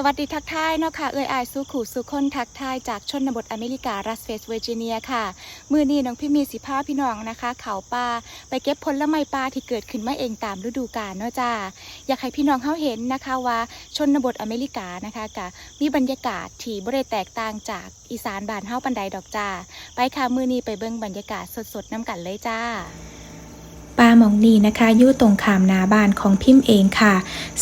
สวัสดีทักทายเนาะค่ะเอ่ยอายสู้ขู่สู้คนทักทายจากชนบทอเมริการัสเวสเวอร์จิเนียค่ะ มือนี้น้องพี่มีสิพาพี่น้องนะคะ เขาป่าไปเก็บผลไม้ป่าที่เกิดขึ้นมาเองตามฤดูกาลเนาะจ้าอยากให้พี่น้องเขาเห็นนะคะว่าชนบทอเมริกานะคะกะมีบรรยากาศที่บ่ได้แตกต่างจากอีสานบ้านเฮาปันใดดอกจ้าไปค่ะมือนี้ไปเบิ่งบรรยากาศสดๆน้ำกันเลยจ้า ปลาหมองนีนะคะอยู่ตรงขามนาบ้านของพิมพ์เองค่ะ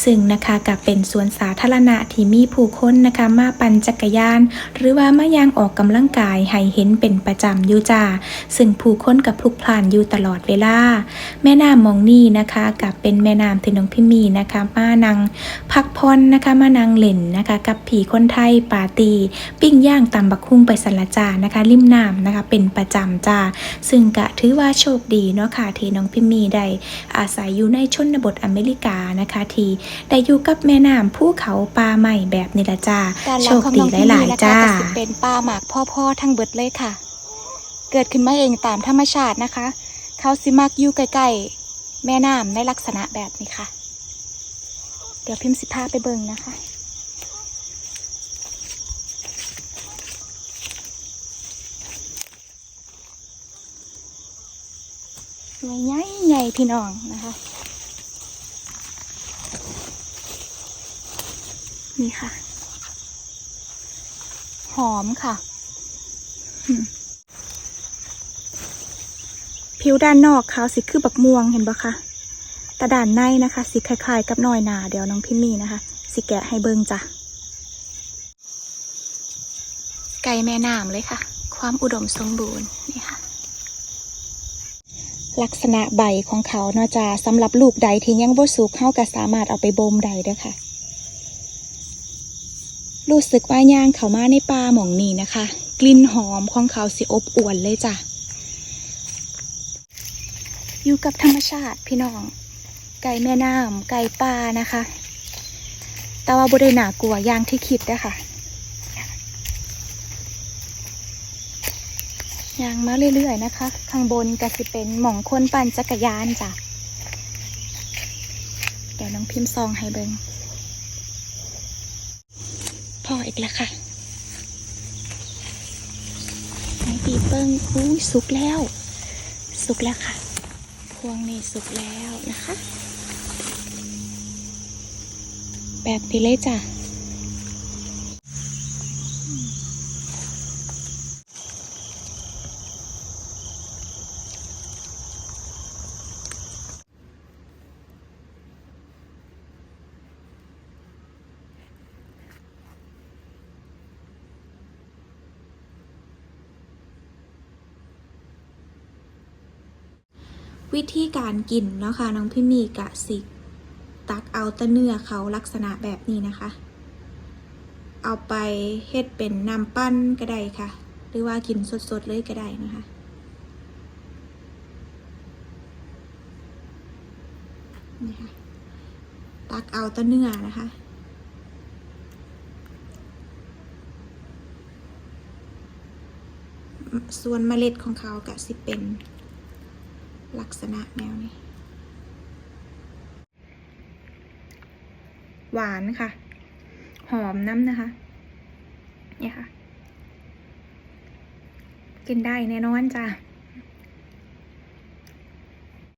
ซึ่งนะคะกับเป็นสวนสาธารณะที่มีผู้คนนะคะมาปั่นจักรยาน หรือว่ามายางออกกำลังกายให้เห็นเป็นประจำอยู่จ้าซึ่งผู้คนกับพลุกพล่านอยู่ตลอดเวลา แม่น้ำมองนีนะคะกับเป็นแม่น้ำที่น้องพิมีนะคะมานังพักผ่อนนะคะมานังเล่นนะคะกับผีคนไทยปาร์ตี้ปิ้งย่างตำบักคุ้งไปสละจานะคะริมน้ำนะคะเป็นประจำจ้าซึ่งกะถือว่าโชคดีเนาะค่ะที่น้องพิมมีได้อาศัยอยู่ในชนบทอเมริกานะคะที่ได้อยู่กับแม่น้ำภูเขาป่าใหม่แบบนี้ละจ้าการโชรับคของดีน้องพี่หมีลายนะๆจ้าคะจะเป็นป่าหมากพ่อๆทั้งเบิดเลยค่ะ เกิดขึ้นมาเองตามธรรมชาตินะคะ เขาสิมักอยู่ใกล้ๆแม่น้ำในลักษณะแบบนี้ค่ะ เดี๋ยวพิมพ์สิพาไปเบิ่งนะคะ ใหญ่ใหญ่พี่น้องนะคะ นี่ค่ะ หอมค่ะ ผิวด้านนอกขาวสีคือบักม่วงเห็นปะคะแต่ด้านในนะคะสีคล้ายๆ กับน้อยนาเดี๋ยวน้องพิมมี่นะคะสิแกะให้เบิ่งจ้ะไก่แม่น้ำเลยค่ะ ความอุดมสมบูรณ์นี่ค่ะ ลักษณะใบของเขาเนาะจ้าสำหรับลูกใดที่ยังบ่สุกเขาก็สามารถเอาไปบ่มได้เด้อค่ะ รู้สึกว่าย่างเขามาในป่าหม่องนี้นะคะ กลิ่นหอมของเขาสิอบอวนเลยจ้ะอยู่กับธรรมชาติพี่น้อง ไก่แม่น้ำไก่ป่านะคะ แต่ว่าบ่ได้หนากลัวอย่างที่คิดเด้อค่ะ ย่างมาเรื่อยๆนะคะ ข้างบนก็สิเป็นหม่องคนปั่นจักรยานจ้ะ เดี๋ยวน้องพิมพ์ซองให้เบิงพออีกแล้วค่ะไม้ปีเปิ้งอุ้ยสุกแล้ว สุกแล้วค่ะ พวงนี้สุกแล้วนะคะ แบบนี้เลยจ้ะ วิธีการกินเนาะค่ะน้องพิมมีกะสิตักเอาตะเนื้อเขาลักษณะแบบนี้นะคะ เอาไปเฮ็ดเป็นน้ำปั้นก็ได้ค่ะ หรือว่ากินสดๆเลยก็ได้นะคะนี่ค่ะตักเอาตะเนื้อนะคะส่วนเมล็ดของเขากะสิเป็น ลักษณะแนวนี้ หวานค่ะ หอมน้ำนะคะ เนี่ยค่ะ กินได้แน่นอนจ้ะ